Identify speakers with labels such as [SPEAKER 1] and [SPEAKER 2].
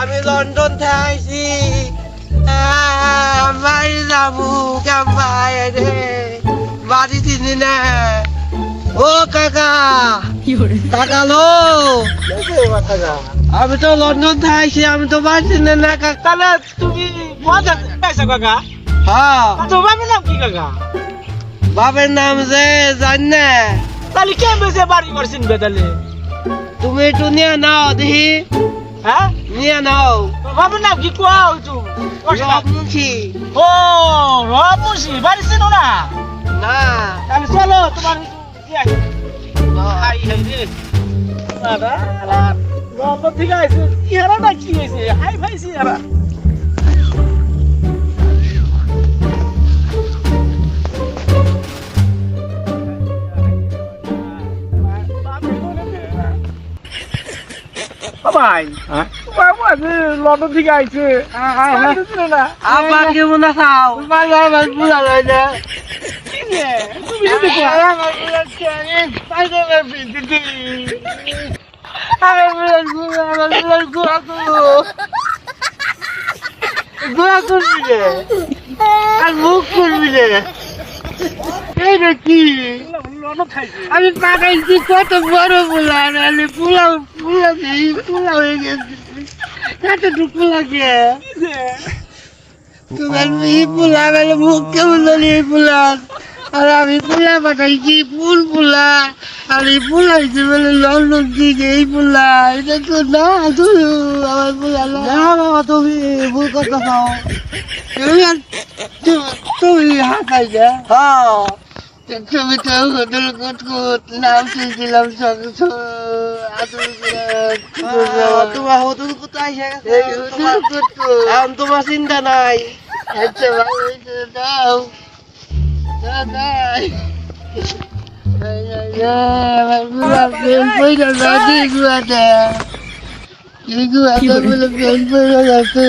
[SPEAKER 1] আমি লন্ডন থেকে আইছি বাড়ি যাব কেমন রে বাড়ি চিনি না। ও কাকা কাকা লো। আমি তো লন্ডন থেকে আইছি আমি তো বাড়ি চিনি না কাকা
[SPEAKER 2] তাহলে তুমি মজা পাইছো কাকা?
[SPEAKER 1] হ্যাঁ।
[SPEAKER 2] তোমার নাম কি কাকা?
[SPEAKER 1] বাপের নাম যে জানি। না
[SPEAKER 2] তাহলে কে বেঁচে বাড়ি করছেন বেতালে
[SPEAKER 1] তুমি একটু নিয়ে নাও দেখি।
[SPEAKER 2] হ্যাঁ?
[SPEAKER 1] নিয়ে নাও।
[SPEAKER 2] বাবার নাম কি কোয়া হইছু?
[SPEAKER 1] রবমুখী
[SPEAKER 2] ও রবুসি বাড়ি ছিল না?
[SPEAKER 1] না।
[SPEAKER 2] তাহলে চলো তোমার হাই হাই রে। দাদা লন্ডন থেকে আইছে ইহারাটা কি হয়েছে হাই ফাইছি ইহারা ভাই বাবু আছে লন্ডন থেকে আইছে না
[SPEAKER 1] আমার বুড়া না করবি রে আর মুখ করবি রে কি আমি পাঠাইছি কত বড় পোলা নাহলে পোলাও পোলা নেই পোলা হয়ে গেছে। কতটুকু পোলা কে তোমার এই পোলা মুখ কেমন জানি এই পোলা আর আমি পোলা পাঠাইছি ফুল পোলা আর এই পোলা হয়েছে বলে লন্ডন থেকে এই পোলা এটা তো না তুমি আমার পোলা না। বাবা তুমি ভুল কথা খাও তুমি তুমি- তুমি হাসাই যা। হ্যাঁ। নাম শুনছিলাম সঙ্গে তোমার হোটেল কোথায় তোমার চিন্তা নাই আচ্ছা দাও গুয়াতে। এই গুয়াতে বলে প্রেম পইরা যাচ্ছে।